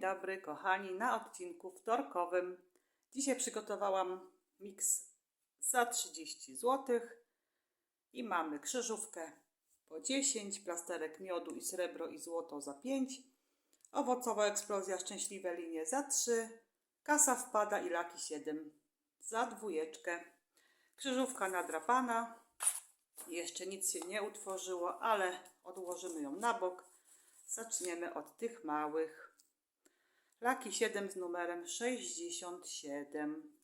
Dzień dobry, kochani, na odcinku wtorkowym. Dzisiaj przygotowałam miks za 30 zł i mamy krzyżówkę po 10, plasterek miodu i srebro i złoto za 5, owocowa eksplozja szczęśliwe linie za 3, kasa wpada i laki 7 za dwójeczkę. Krzyżówka nadrapana, jeszcze nic się nie utworzyło, ale odłożymy ją na bok. Zaczniemy od tych małych. Laki 7 z numerem 67.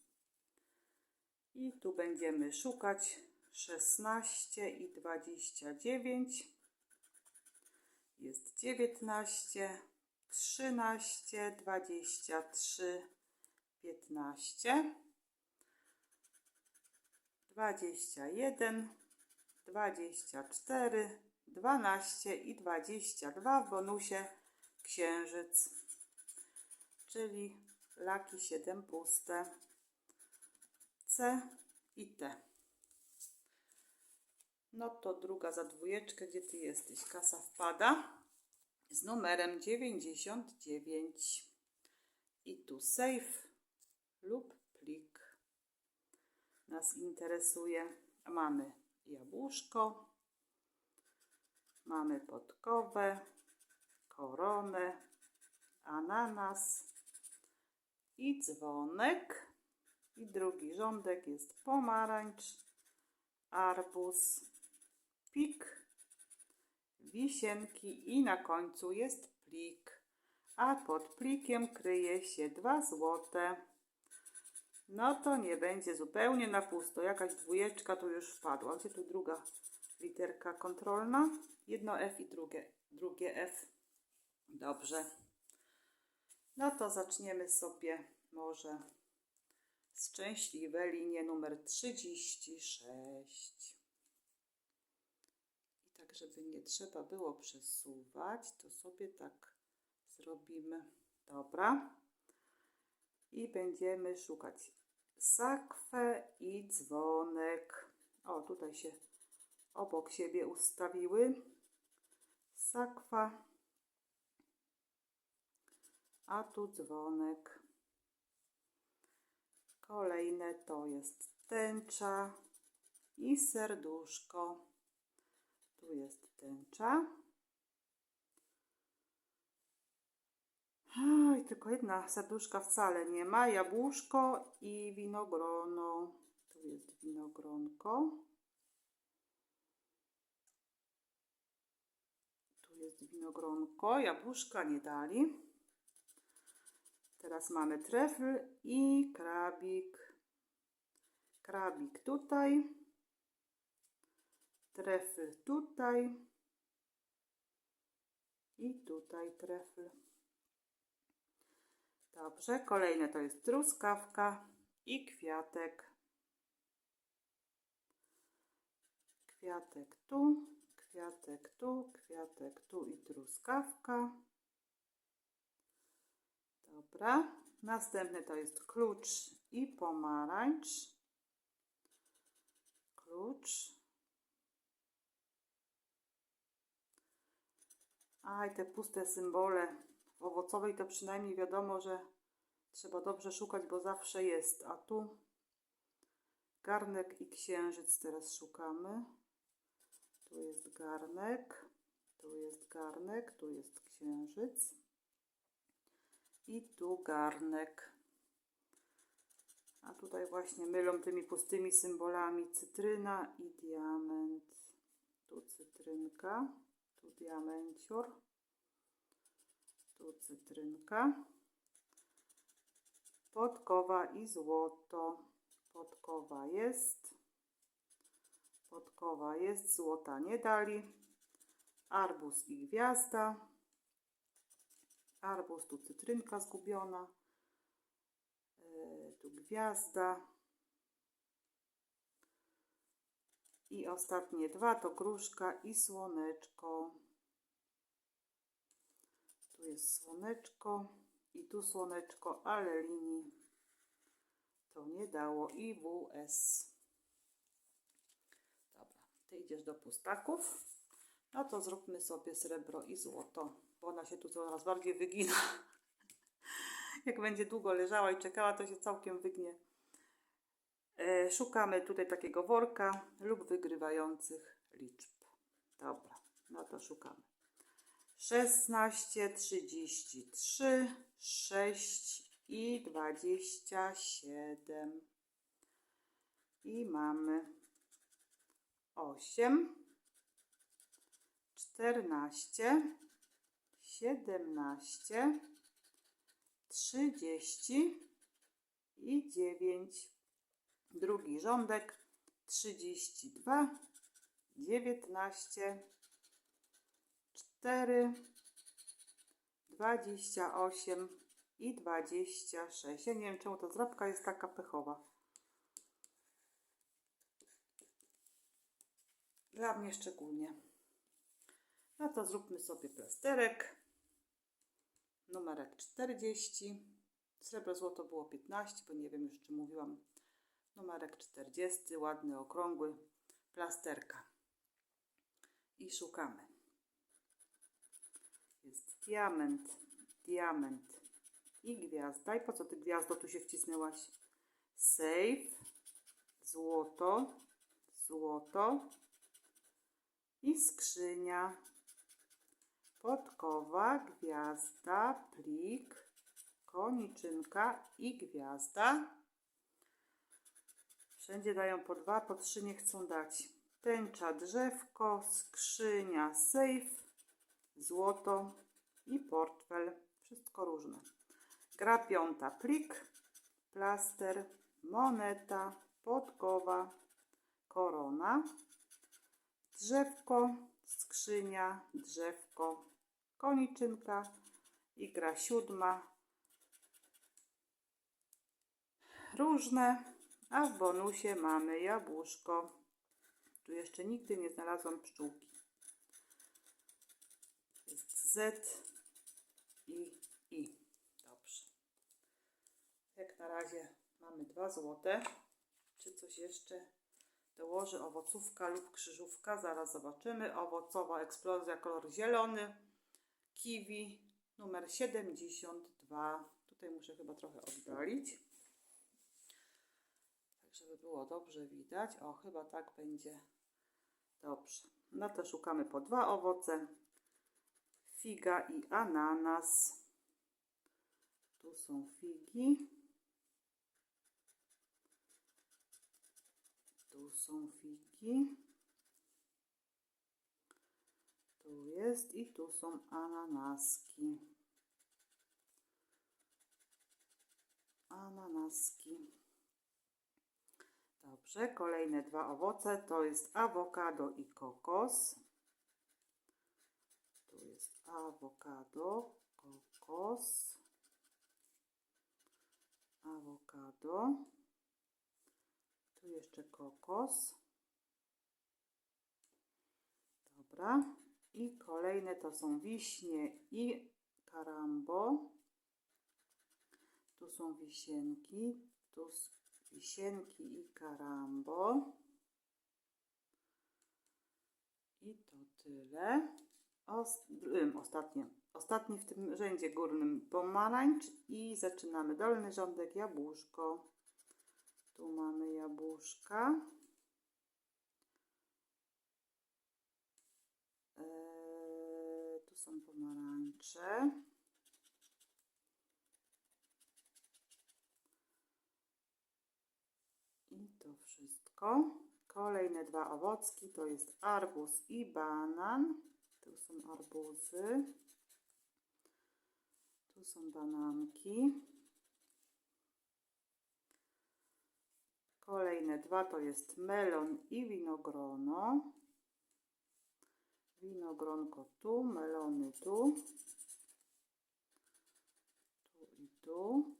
I tu będziemy szukać 16 i 29. Jest 19, 13, 23, 15, 21, 24, 12 i 22 w bonusie księżyc, czyli laki 7 puste, C i T. No to druga za dwójeczkę, gdzie ty jesteś? Kasa wpada z numerem 99 i tu save lub plik nas interesuje. Mamy jabłuszko, Mamy podkowę, koronę, ananas i dzwonek. I drugi rządek jest pomarańcz, arbuz, pik, wisienki i na końcu jest plik. A pod plikiem kryje się dwa złote. No to nie będzie zupełnie na pusto. Jakaś dwójeczka tu już wpadła. Gdzie tu druga literka kontrolna? Jedno F i drugie, drugie F. Dobrze. No to zaczniemy sobie może szczęśliwe linie numer 36. I tak, żeby nie trzeba było przesuwać, to sobie tak zrobimy. Dobra. I będziemy szukać sakwę i dzwonek. O, tutaj się obok siebie ustawiły sakwa, a tu dzwonek. Kolejne to jest tęcza i serduszko. Tu jest tęcza. Oj, tylko jedna serduszka wcale nie ma. Jabłuszko i winogrono. Tu jest winogronko. jest winogronko, jabłuszka nie dali. Teraz mamy trefl i krabik. Krabik tutaj. Trefl tutaj. I tutaj trefl. Dobrze, kolejne to jest truskawka i kwiatek. Kwiatek tu kwiatek tu, kwiatek tu i truskawka. Dobra. Następny to jest klucz i pomarańcz. Klucz. A i te puste symbole w owocowej to przynajmniej wiadomo, że trzeba dobrze szukać, bo zawsze jest. A tu garnek i księżyc teraz szukamy. Tu jest garnek, tu jest garnek, tu jest księżyc i tu garnek. A tutaj właśnie mylą tymi pustymi symbolami cytryna i diament. Tu cytrynka, tu diamencior, tu cytrynka, podkowa i złoto. Podkowa jest. Podkowa jest, złota nie dali. Arbuz i gwiazda. Arbuz, tu cytrynka zgubiona. Yy, tu gwiazda. I ostatnie dwa to gruszka i słoneczko. Tu jest słoneczko i tu słoneczko, ale linii to nie dało. I WS. Ty idziesz do pustaków. No to zróbmy sobie srebro i złoto, ona się tu coraz bardziej wygina. Jak będzie długo leżała i czekała, to się całkiem wygnie. E, Szukamy tutaj takiego worka lub wygrywających liczb. Dobra, no to szukamy. 16, 33, 6 i 27. I mamy 8, 14, 17, 30 i 9. Drugi rządek 32, 19, 4, 28 i 26. Ja nie wiem, czemu ta zrabka jest taka pechowa. Dla mnie szczególnie. No to zróbmy sobie plasterek. Numerek 40. Srebro złoto było 15, bo nie wiem już czy mówiłam. Numerek 40, ładny, okrągły, plasterka. I szukamy. Jest diament, diament i gwiazda. I po co ty gwiazdo tu się wcisnęłaś? Safe, złoto, złoto i skrzynia. Podkowa, gwiazda, plik, koniczynka i gwiazda. Wszędzie dają po dwa, po trzy nie chcą dać. Tęcza, drzewko, skrzynia, safe, złoto i portfel. Wszystko różne. Gra piąta, plik, plaster, moneta, podkowa, korona, drzewko, skrzynia, drzewko, koniczynka gra siódma. Różne, a w bonusie mamy jabłuszko. Tu jeszcze nigdy nie znalazłam pszczółki. Jest Z i I. Dobrze. Jak na razie mamy dwa złote. Czy coś jeszcze dołoży owocówka lub krzyżówka? Zaraz zobaczymy. Owocowa eksplozja, kolor zielony. Kiwi numer 72. Tutaj muszę chyba trochę oddalić. Tak, żeby było dobrze widać. O, chyba tak będzie dobrze. No to szukamy po dwa owoce. Figa i ananas. Tu są figi. Tu są figi. Jest i tu są ananaski. Ananaski. Dobrze, kolejne dwa owoce to jest awokado i kokos. Tu jest awokado, kokos, awokado. Tu jeszcze kokos. Dobra. I kolejne to są wiśnie i karambo. Tu są wisienki. Tu wisienki i karambo. I to tyle. Ostatnie. Ostatni w tym rzędzie górnym pomarańcz i zaczynamy dolny rządek jabłuszko. Tu mamy jabłuszka. Eee, tu są pomarańcze. I to wszystko. Kolejne dwa owocki to jest arbuz i banan. Tu są arbuzy. Tu są bananki. Kolejne dwa to jest melon i winogrono. Winogronko tu, melony tu. Tu i tu.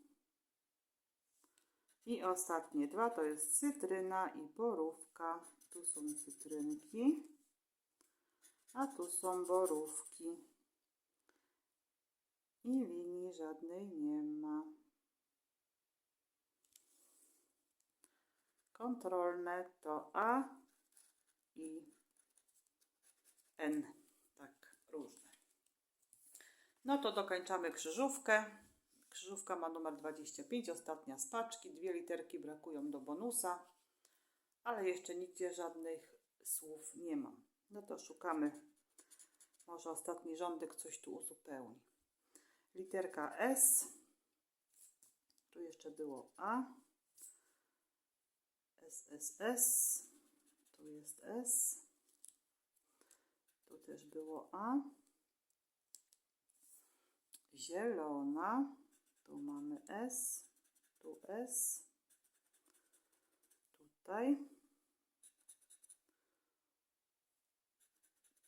I ostatnie dwa to jest cytryna i borówka. Tu są cytrynki, a tu są borówki. I linii żadnej nie ma. Kontrolne to A i N. Tak, różne. No to dokończamy krzyżówkę. Krzyżówka ma numer 25, ostatnia z paczki. Dwie literki brakują do bonusa, ale jeszcze nigdzie żadnych słów nie mam. No to szukamy. Może ostatni rządek coś tu uzupełni. Literka S. Tu jeszcze było A. S, S, S. Tu jest S. Też było A. Zielona. Tu mamy S. Tu S. Tutaj.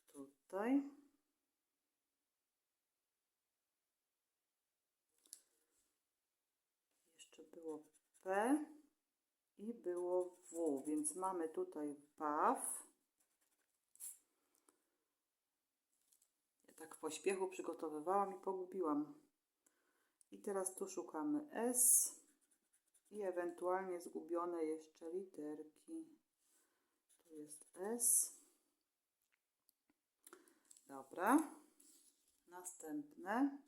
Tutaj. Jeszcze było P i było W, więc mamy tutaj PAW. Tak w pośpiechu przygotowywałam i pogubiłam. I teraz tu szukamy S i ewentualnie zgubione jeszcze literki. Tu jest S. Dobra. Następne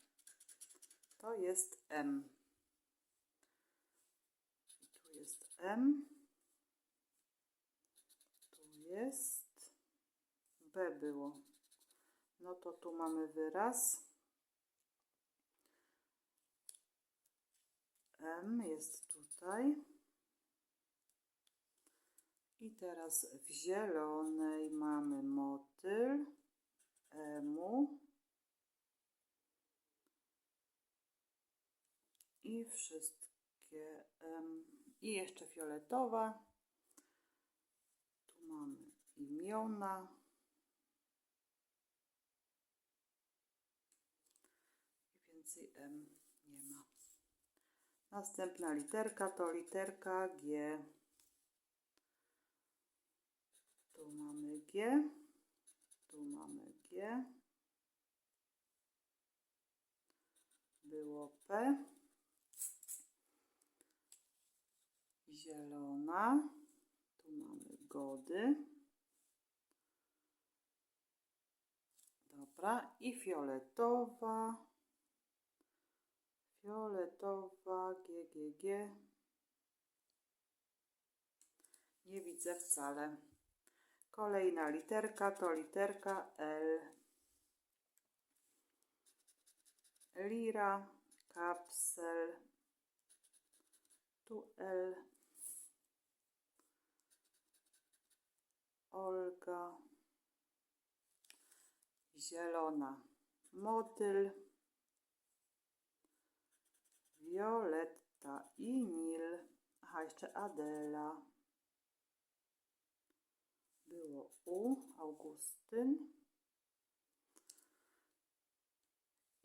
to jest M. I tu jest M. Tu jest B było. No to tu mamy wyraz. M jest tutaj. I teraz w zielonej mamy motyl. Emu. I wszystkie. em, I jeszcze fioletowa. Tu mamy imiona. I więcej M nie ma. Następna literka to literka G. Tu mamy G. Tu mamy G. Było P. Zielona. Tu mamy gody. Dobra. I fioletowa. Fioletowa GGG. Nie widzę wcale. Kolejna literka to literka L. Lira, kapsel. Tu L. Olga. Zielona. Motyl. Violetta i Nil. Aha, jeszcze Adela. Było U, Augustyn.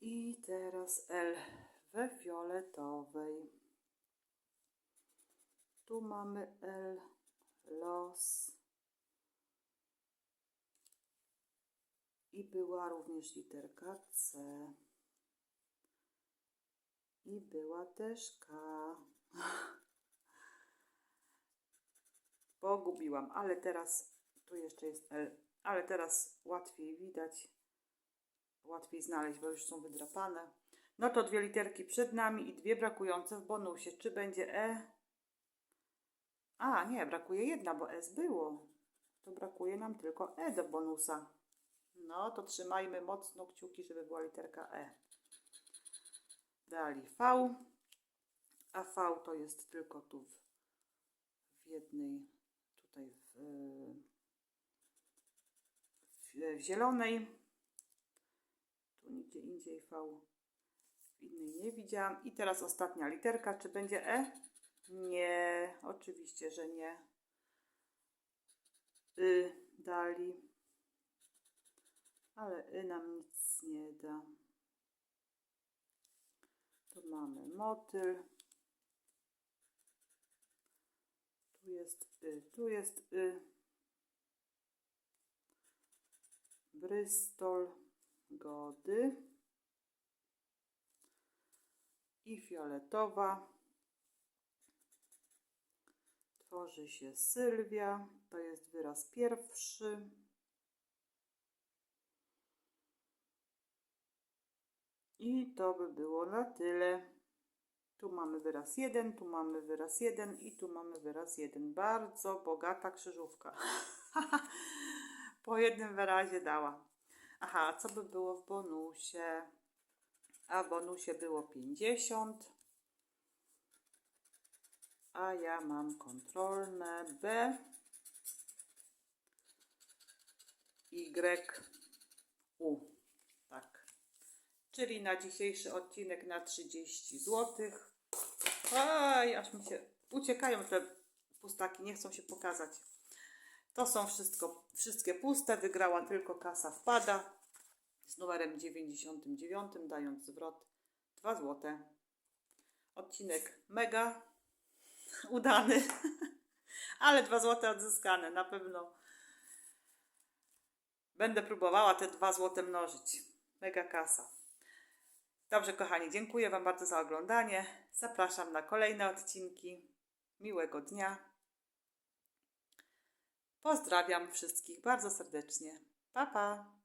I teraz L we fioletowej. Tu mamy L, los. I była również literka C. I była też K. Pogubiłam, ale teraz tu jeszcze jest L. Ale teraz łatwiej widać, łatwiej znaleźć, bo już są wydrapane. No to dwie literki przed nami i dwie brakujące w bonusie. Czy będzie E? A, nie, brakuje jedna, bo S było. To brakuje nam tylko E do bonusa. No to trzymajmy mocno kciuki, żeby była literka E. Dali V, a V to jest tylko tu w, w jednej, tutaj w, w, w zielonej. Tu nigdzie indziej V, w innej nie widziałam. I teraz ostatnia literka, czy będzie E? Nie, oczywiście, że nie. Y dali, ale Y nam nic nie da. Tu mamy motyl. Tu jest y, tu jest y. Bristol, Gody i fioletowa. Tworzy się Sylwia. To jest wyraz pierwszy. I to by było na tyle. Tu mamy wyraz 1, tu mamy wyraz 1 i tu mamy wyraz 1. Bardzo bogata krzyżówka. po jednym wyrazie dała. Aha, co by było w bonusie? A w bonusie było 50. A ja mam kontrolne B. Y. U. Czyli na dzisiejszy odcinek na 30 zł. Aj, aż mi się uciekają te pustaki, nie chcą się pokazać. To są wszystko, wszystkie puste. Wygrała tylko kasa wpada z numerem 99, dając zwrot 2 zł. Odcinek mega udany, ale 2 zł odzyskane. Na pewno będę próbowała te 2 zł mnożyć. Mega kasa. Dobrze, kochani, dziękuję Wam bardzo za oglądanie. Zapraszam na kolejne odcinki. Miłego dnia. Pozdrawiam wszystkich bardzo serdecznie. Pa, pa.